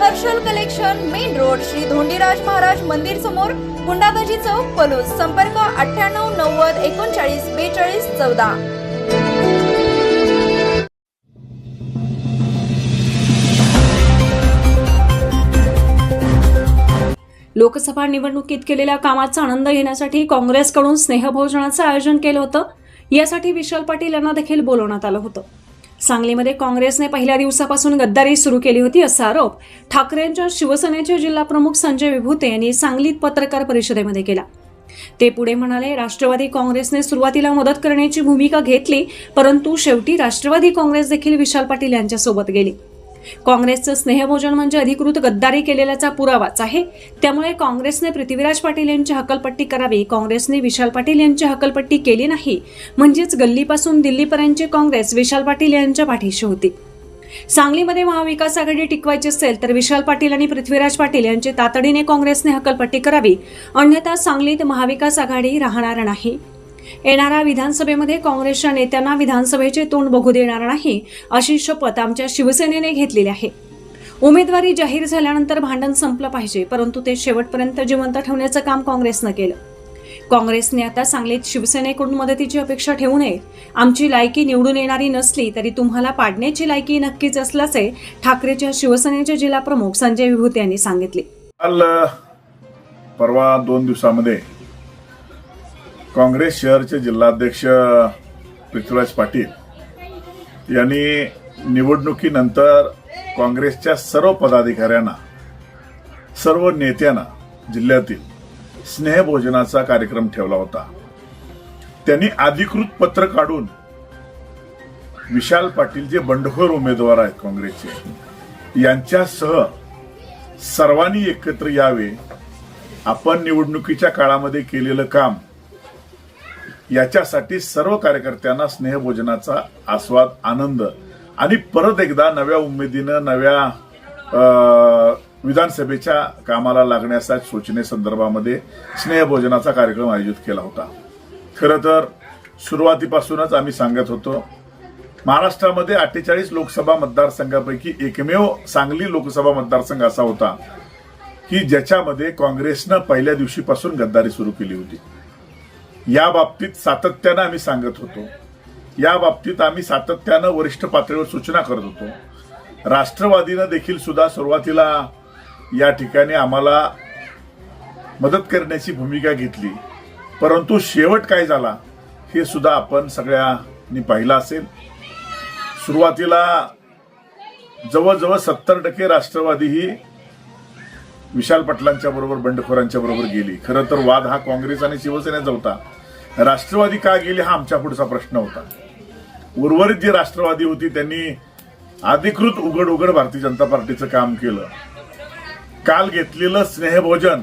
Harshal collection main road Shri Dhondiraj Maharaj मंदिर समोर गुंडाबाजी चौक पलूस. संपर्क अठ्ठ्याण्णव नव्वद एकोणचाळीस बेचाळीस चौदा. लोकसभा निवडणुकीत केलेल्या कामाचा आनंद घेण्यासाठी काँग्रेसकडून स्नेहभोजनाचं आयोजन केलं होतं. यासाठी विशाल पाटील यांना देखील बोलवण्यात आलं होतं. सांगलीमध्ये काँग्रेसने पहिल्या दिवसापासून गद्दारी सुरू केली होती असा आरोप ठाकरेंच्या शिवसेनेचे जिल्हाप्रमुख संजय विभूते यांनी सांगलीत पत्रकार परिषदेमध्ये केला. ते पुढे म्हणाले राष्ट्रवादी काँग्रेसने सुरुवातीला मदत करण्याची भूमिका घेतली परंतु शेवटी राष्ट्रवादी काँग्रेस देखील विशाल पाटील यांच्यासोबत गेली. काँग्रेसचं स्नेहभोजन म्हणजे अधिकृत गद्दारी केलेल्याचा पुरावाच आहे. त्यामुळे काँग्रेसने पृथ्वीराज पाटील यांची हकलपट्टी करावी काँग्रेसने विशाल पाटील यांची हकलपट्टी केली नाही. म्हणजेच गल्लीपासून दिल्लीपर्यंतची काँग्रेस विशाल पाटील यांच्या पाठीशी होती. सांगलीमध्ये महाविकास आघाडी टिकवायची असेल तर विशाल पाटील आणि पृथ्वीराज पाटील यांची तातडीने काँग्रेसने हकलपट्टी करावी. अन्यथा सांगलीत महाविकास आघाडी राहणार नाही. येणाऱ्या विधानसभेमध्ये काँग्रेसच्या नेत्यांना विधानसभेचे तोंड बघू देणार नाही अशी शपथ आमच्या शिवसेनेने घेतलेली आहे. उमेदवारी जाहीर झाल्यानंतर भांडण संपलं पाहिजे परंतु ते शेवटपर्यंत जिवंत ठेवण्याचं काम काँग्रेसनं केलं. काँग्रेसने आता सांगलीत शिवसेनेकडून मदतीची अपेक्षा ठेवू नये. आमची लायकी निवडून येणारी नसली तरी तुम्हाला पाडण्याची लायकी नक्कीच असल्याचे ठाकरेच्या शिवसेनेचे जिल्हाप्रमुख संजय विभूत यांनी सांगितले. काल परवा दोन दिवसामध्ये काँग्रेस शहरचे जिल्हाध्यक्ष पृथ्वीराज पाटील यांनी निवडणुकीनंतर काँग्रेसच्या सर्व पदाधिकाऱ्यांना सर्व नेत्यांना जिल्ह्यातील स्नेहभोजनाचा कार्यक्रम ठेवला होता. त्यांनी अधिकृत पत्र काढून विशाल पाटील जे बंडखोर उमेदवार आहेत काँग्रेसचे यांच्यासह सर्वांनी एकत्र यावे. आपण निवडणुकीच्या काळामध्ये केलेलं काम याच्यासाठी सर्व कार्यकर्त्यांना स्नेहभोजनाचा आस्वाद आनंद. आणि परत एकदा नव्या उमेदीनं नव्या विधानसभेच्या कामाला लागण्याच्या सूचनेसंदर्भामध्ये स्नेहभोजनाचा कार्यक्रम आयोजित केला होता. खरं तर सुरुवातीपासूनच आम्ही सांगत होतो महाराष्ट्रामध्ये अठ्ठेचाळीस लोकसभा मतदारसंघापैकी एकमेव सांगली लोकसभा मतदारसंघ असा होता की ज्याच्यामध्ये काँग्रेसनं पहिल्या दिवशीपासून गद्दारी सुरू केली होती. या बाबतीत सातत्यानं आम्ही सांगत होतो. या बाबतीत आम्ही सातत्यानं वरिष्ठ पातळीवर सूचना करत होतो. राष्ट्रवादीनं देखील सुद्धा सुरुवातीला या ठिकाणी आम्हाला मदत करण्याची भूमिका घेतली. परंतु शेवट काय झाला हे सुद्धा आपण सगळ्यांनी पाहिलं असेल. सुरुवातीला जवळजवळ सत्तर टक्के राष्ट्रवादी ही विशाल पटलांच्या बरोबर बंडखोरांच्या बरोबर गेली. खरं तर वाद हा काँग्रेस आणि शिवसेनेचा होता. राष्ट्रवादी का गेली हा आमच्या पुढचा प्रश्न होता. उर्वरित जी राष्ट्रवादी होती त्यांनी अधिकृत उघड उघड भारतीय जनता पार्टीचं काम केलं. काल घेतलेलं स्नेहभोजन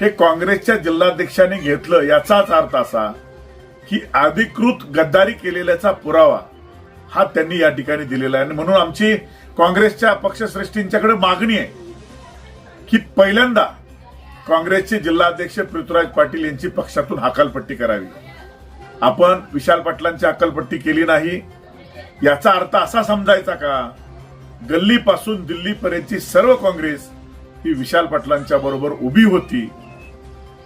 हे काँग्रेसच्या जिल्हाध्यक्षांनी घेतलं. याचाच अर्थ असा की अधिकृत गद्दारी केलेल्याचा पुरावा हा त्यांनी या ठिकाणी दिलेला आहे. आणि म्हणून आमची काँग्रेसच्या पक्षश्रेष्ठींच्याकडे मागणी आहे. की पहिल्यांदा काँग्रेसचे जिल्हाध्यक्ष पृथ्वीराज पाटील यांची पक्षातून हकालपट्टी करावी. आपण विशाल पाटलांची हकालपट्टी केली नाही. याचा अर्थ असा समजायचा का? गल्लीपासून दिल्लीपर्यंतची सर्व काँग्रेस ही विशाल पाटलांच्या बरोबर उभी होती.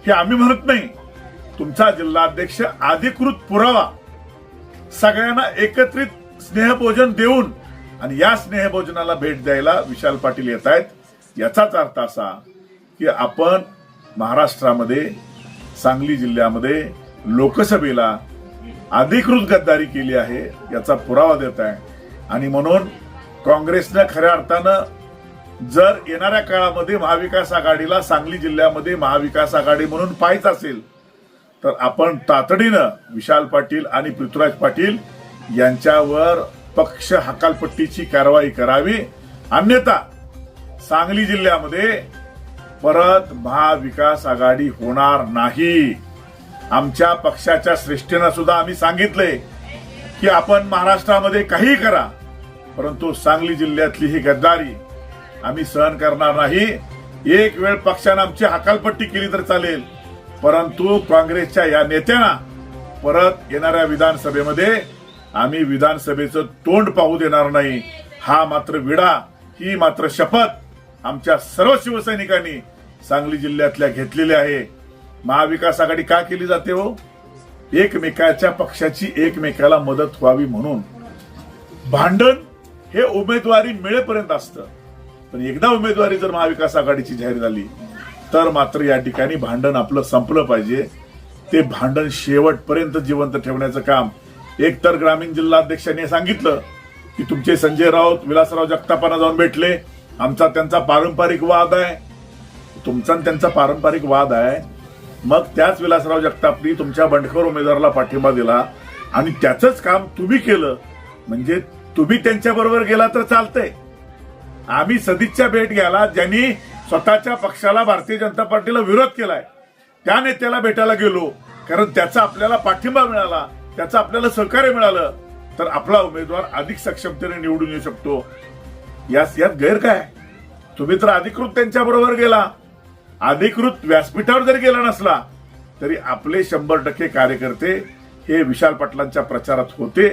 हे आम्ही म्हणत नाही. तुमचा जिल्हाध्यक्ष अधिकृत पुरावा सगळ्यांना एकत्रित स्नेहभोजन देऊन आणि या स्नेहभोजनाला भेट द्यायला विशाल पाटील येत आहेत. याचाच अर्थ असा की आपण महाराष्ट्रामध्ये सांगली जिल्ह्यामध्ये लोकसभेला अधिकृत गद्दारी केली आहे याचा पुरावा देत आहे. आणि म्हणून काँग्रेसनं खऱ्या अर्थानं जर येणाऱ्या काळामध्ये महाविकास आघाडीला सांगली जिल्ह्यामध्ये महाविकास आघाडी म्हणून पाहायचं असेल तर आपण तातडीनं विशाल पाटील आणि पृथ्वीराज पाटील यांच्यावर पक्ष हकालपट्टीची कारवाई करावी. अन्यथा सांगली जिल्ह्यामध्ये परत महाविकास आघाडी होणार नाही. आमच्या पक्षाच्या श्रेष्ठीनं सुद्धा आम्ही सांगितलंय की आपण महाराष्ट्रामध्ये काही करा परंतु सांगली जिल्ह्यातली ही गद्दारी आम्ही सहन करणार नाही. एक वेळ पक्षानं आमची हकालपट्टी केली तर चालेल परंतु काँग्रेसच्या या नेत्यांना परत येणाऱ्या विधानसभेमध्ये आम्ही विधानसभेचं तोंड पाहू देणार नाही. हा मात्र विडा ही मात्र शपथ. आमच्या सर्व शिवसैनिकांनी सांगली जिल्ह्यातल्या घेतलेली आहे. महाविकास आघाडी का केली जाते हो? एकमेकाच्या पक्षाची एकमेकाला मदत व्हावी म्हणून. भांडण हे उमेदवारी मिळेपर्यंत असतं. पण एकदा उमेदवारी जर महाविकास आघाडीची जाहीर झाली तर मात्र या ठिकाणी भांडण आपलं संपलं पाहिजे. ते भांडण शेवटपर्यंत जिवंत ठेवण्याचं काम एकतर ग्रामीण जिल्हाध्यक्षांनी सांगितलं की तुमचे संजय राऊत विलासराव जगतापांना जाऊन भेटले आमचा त्यांचा पारंपरिक वाद आहे. तुमचा आणि त्यांचा पारंपरिक वाद आहे. मग त्याच विलासराव जगतापनी तुमच्या बंडखोर उमेदवाराला पाठिंबा दिला आणि त्याचंच काम तुम्ही केलं. म्हणजे तुम्ही त्यांच्या बरोबर गेला तर चालतंय. आम्ही सदिच्छा भेट घ्यायला ज्यांनी स्वतःच्या पक्षाला भारतीय जनता पार्टीला विरोध केलाय त्या नेत्याला भेटायला गेलो. कारण त्याचा आपल्याला पाठिंबा मिळाला त्याचं आपल्याला सहकार्य मिळालं तर आपला उमेदवार अधिक सक्षमतेने निवडून येऊ शकतो. यास यात गैर काय? तुम्ही तर अधिकृत त्यांच्या बरोबर गेला. अधिकृत व्यासपीठावर जरी गेला नसला तरी आपले शंभर टक्के कार्यकर्ते हे विशाल पाटलांच्या प्रचारात होते.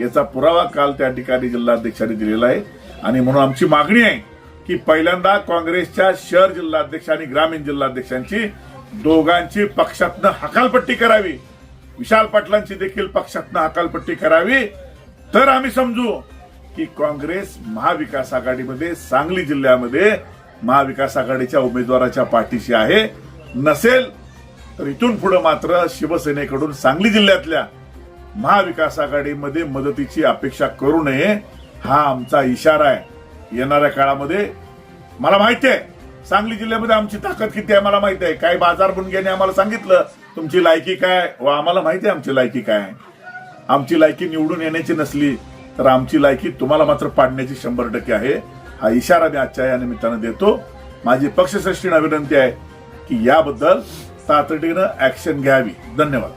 याचा पुरावा काल त्या ठिकाणी जिल्हाध्यक्षांनी दिलेला आहे. आणि म्हणून आमची मागणी आहे की पहिल्यांदा काँग्रेसच्या शहर जिल्हाध्यक्ष आणि ग्रामीण जिल्हाध्यक्षांची दोघांची पक्षातनं हकालपट्टी करावी. विशाल पाटलांची देखील पक्षातनं हकालपट्टी करावी. तर आम्ही समजू की काँग्रेस महाविकास आघाडीमध्ये सांगली जिल्ह्यामध्ये महाविकास आघाडीच्या उमेदवाराच्या पाठीशी आहे. नसेल तर इथून पुढे मात्र शिवसेनेकडून सांगली जिल्ह्यातल्या महाविकास आघाडीमध्ये मदतीची अपेक्षा करू नये हा आमचा इशारा आहे. येणाऱ्या काळामध्ये मला माहिती आहे सांगली जिल्ह्यामध्ये आमची ताकद किती आहे मला माहिती आहे. काही बाजार बुनग्याने आम्हाला सांगितलं तुमची लायकी काय व आम्हाला माहिती आहे आमची लायकी काय आहे. आमची लायकी निवडून येण्याची नसली तर आमची लायकी तुम्हाला मात्र पाडण्याची शंभर टक्के आहे. हा इशारा मी आजच्या या निमित्तानं देतो. माझी पक्षश्रेष्ठीनं विनंती आहे की याबद्दल तातडीनं ऍक्शन घ्यावी. धन्यवाद.